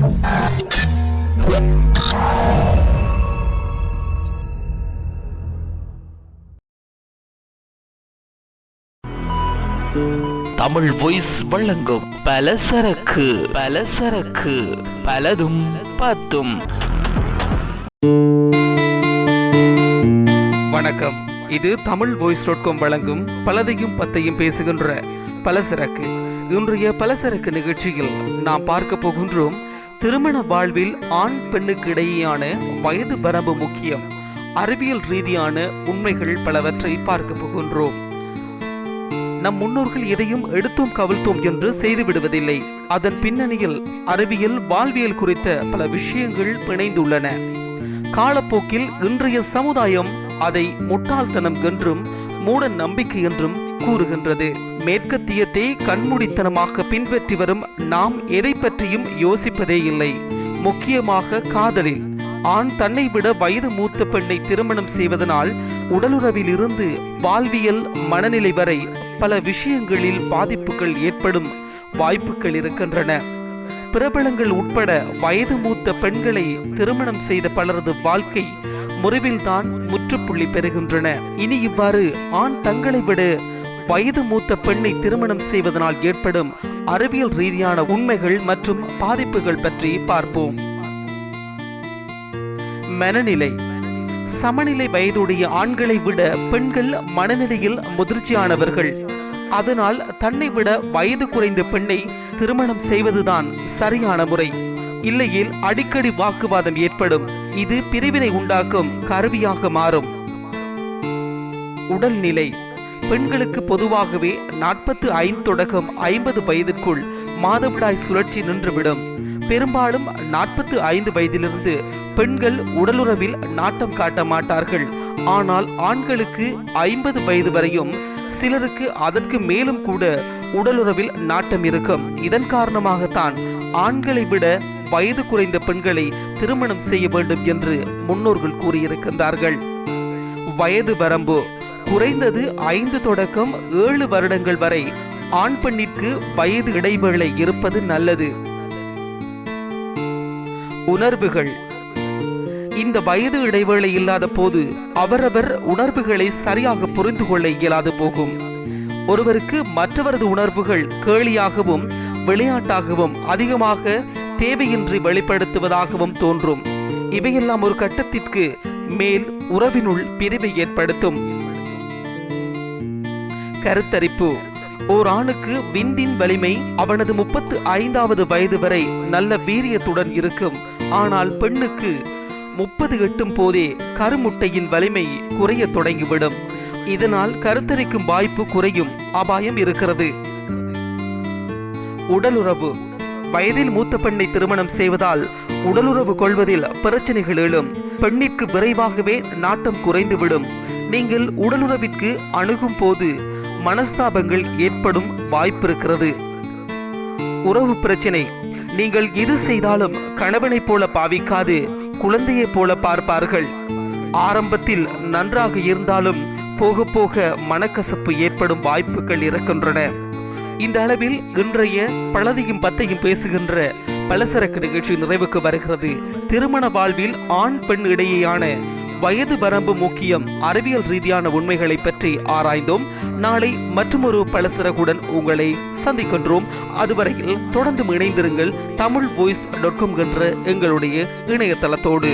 Tamil voice வழங்கும் பலசரக்கு பலசரக்கு பலதும் பத்தும் வணக்கம். இது தமிழ் வாய்ஸ் டாட் காம் வழங்கும் பலதையும் பத்தையும் பேசுகின்ற பலசரக்கு இன்றைய பலசரக்கு நிகழ்ச்சியில் நாம் பார்க்க போகின்றோம் திருமண வாழ்வில் ஆண் பெண்ணுக்கு இடையேயான வயது வரம்பு முக்கியம். அறிவியல் ரீதியான உண்மைகள் பலவற்றை பார்க்க போகின்றோம். நம் முன்னோர்கள் எதையும் எடுத்தோம் கவிழ்த்தோம் என்று செய்து விடுவதில்லை. அதன் பின்னணியில் அறிவியல் வாழ்வியல் குறித்த பல விஷயங்கள் பிணைந்துள்ளன. காலப்போக்கில் இன்றைய சமுதாயம் அதை முட்டாள்தனம் என்றும் மூட நம்பிக்கை என்றும் கூறுகின்றது. மேற்கத்தியத்தை கண்மூடித்தனமாக பின்பற்றி வரும் நாம் எதை பற்றியும் யோசிப்பதே இல்லை. முக்கியமாக காதலில். ஆண் தன்னை விட வயது மூத்த பெண்ணை திருமணம் செய்வதனால் உடலுறவில் இருந்து வாழ்வியல் மனநிலை வரை பல விஷயங்களில் பாதிப்புகள் ஏற்படும் வாய்ப்புகள் இருக்கின்றன. பிரபலங்கள் உட்பட வயது மூத்த பெண்களை திருமணம் செய்த பலரது வாழ்க்கை முறிவில்தான் முற்றுப்புள்ளி பெறுகின்றன. இனி இவ்வாறு ஆண் தங்களை விட வயது மூத்த பெண்ணை திருமணம் செய்வதனால் ஏற்படும் அறிவியல் ரீதியான உண்மைகள் மற்றும் பாதிப்புகள் பற்றி பார்ப்போம். மனநிலை. சமநிலை வயதுடைய ஆண்களை விட பெண்கள் மனநிலையில் முதிர்ச்சியானவர்கள். அதனால் தன்னை விட வயது குறைந்த பெண்ணை திருமணம் செய்வதுதான் சரியான முறை. இல்லையில் அடிக்கடி வாக்குவாதம் ஏற்படும். இது பிரிவினை உண்டாக்கும் கருவியாக மாறும். உடல்நிலை. பெண்களுக்கு பொதுவாகவே நாற்பத்து ஐந்து தொடக்கம் ஐம்பது வயதுக்குள் மாதவிடாய் சுழற்சி நின்றுவிடும். பெரும்பாலும் நாற்பத்து ஐந்து வயதிலிருந்து பெண்கள் உடலுறவில் நாட்டம் காட்ட மாட்டார்கள். ஆனால் ஆண்களுக்கு ஐம்பது வயது வரையும் சிலருக்கு அதற்கு மேலும் கூட உடலுறவில் நாட்டம் இருக்கும். இதன் காரணமாகத்தான் ஆண்களை விட வயது குறைந்த பெண்களை திருமணம் செய்ய வேண்டும் என்று முன்னோர்கள் கூறியிருக்கின்றார்கள். வயது வரம்பு குறைந்தது ஐந்து தொடக்கம் ஏழு வருடங்கள் வரை ஆண் பெண்ணிற்கு வயது இடைவேளை இருப்பது நல்லது. உணர்வுகள். இந்த வயது இடைவேளை இல்லாத போது அவரவர் உணர்வுகளை சரியாக புரிந்து கொள்ள இயலாது போகும். ஒருவருக்கு மற்றவரது உணர்வுகள் கேலியாகவும் விளையாட்டாகவும் அதிகமாக தேவையின்றி வெளிப்படுத்துவதாகவும் தோன்றும். இவையெல்லாம் ஒரு கட்டத்திற்கு மேல் உறவினுள் பிரிவை ஏற்படுத்தும். கருத்தரிப்பு. ஓர் ஆணுக்கு விந்தின் வலிமை அவனது முப்பத்து ஐந்தாவது வயது வரை நல்ல வீரியத்துடன் இருக்கும். ஆனால் பெண்ணுக்கு முப்பது எட்டும் போதே கருமுட்டையின் வலிமை குறைய தொடங்கிவிடும். இதனால் கருத்தரிக்கும் வாய்ப்பு குறையும் அபாயம் இருக்கிறது. உடலுறவு. வயதில் மூத்த பெண்ணை திருமணம் செய்வதால் உடலுறவு கொள்வதில் பிரச்சனைகள் எழும். பெண்ணிற்கு விரைவாகவே நாட்டம் குறைந்துவிடும். நீங்கள் உடலுறவிற்கு அணுகும் போது மனஸ்தாபங்கள் ஏற்படும் வாய்ப்பிருக்கிறது. உறவு பிரச்சனை. நீங்கள் எது செய்தாலும் கணவனைப் போல பாவிக்காது குழந்தையைப் போல பார்ப்பார்கள். ஆரம்பத்தில் நன்றாக இருந்தாலும் போக போக மனக்கசப்பு ஏற்படும் வாய்ப்புகள் இருக்கின்றன. இந்த அளவில் இன்றைய பழதியும் பத்தையும் பேசுகின்ற பலசரக்கு நிகழ்ச்சி நிறைவுக்கு வருகிறது. திருமண வாழ்வில் ஆண் பெண் இடையேயான வயது வரம்பு முக்கியம் அறிவியல் ரீதியான உண்மைகளை பற்றி ஆராய்ந்தோம். நாளை மற்றொரு பலசரகுடன் உங்களை சந்திக்கின்றோம். அதுவரையில் தொடர்ந்து இணைந்திருங்கள் தமிழ் வாய்ஸ் டாட் காம் என்ற எங்களுடைய இணையதளத்தோடு.